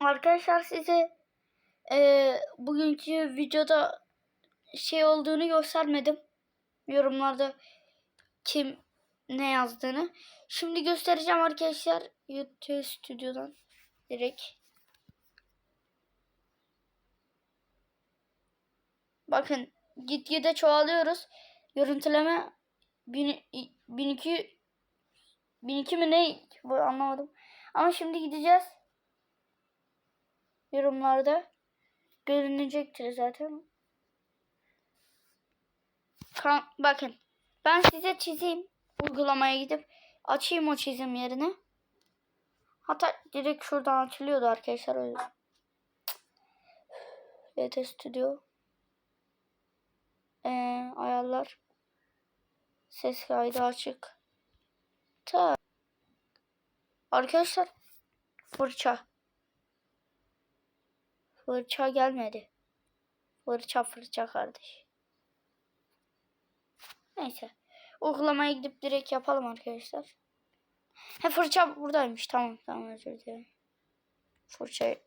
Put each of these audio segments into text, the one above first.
Arkadaşlar size eee, bugünkü videoda şey olduğunu göstermedim. Yorumlarda kim ne yazdığını. Şimdi göstereceğim arkadaşlar YouTube stüdyodan direkt. Bakın gitgide çoğalıyoruz. Görüntüleme 1000 1002 1002 mi ne? Anlamadım. Ama şimdi gideceğiz. Yorumlarda görünecektir zaten. Kan- bakın ben size çizeyim uygulamaya gidip açayım o çizim yerine. Hatta direkt şuradan açılıyordu arkadaşlar yüzden. VT Studio. Ee, ayarlar. Ses kaydı açık. Ta. Arkadaşlar fırça. Fırça gelmedi. Fırça fırça kardeş. Neyse. Uygulamaya gidip direkt yapalım arkadaşlar. He fırça buradaymış. Tamam tamam özür dilerim. Fırçayı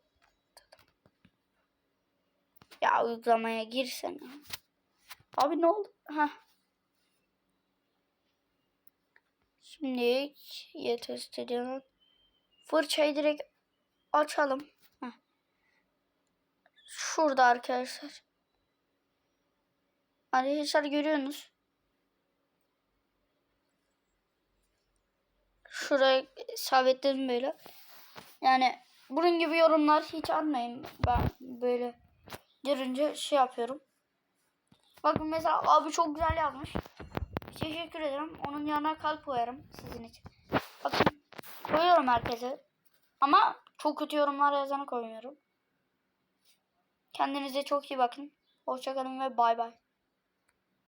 ya uygulamaya girsene. Abi ne oldu? Ha. Şimdi YT Studio'nun fırçayı direkt açalım. Şurada arkadaşlar. Arkadaşlar görüyorsunuz. Şuraya sabitledim böyle. Yani bunun gibi yorumlar hiç atmayın. Ben böyle görünce şey yapıyorum. Bakın mesela abi çok güzel yazmış. Teşekkür ederim. Onun yanına kalp koyarım sizin için. Bakın koyuyorum herkese. Ama çok kötü yorumlar yazanı koymuyorum. Kendinize çok iyi bakın. Hoşçakalın ve bay bay.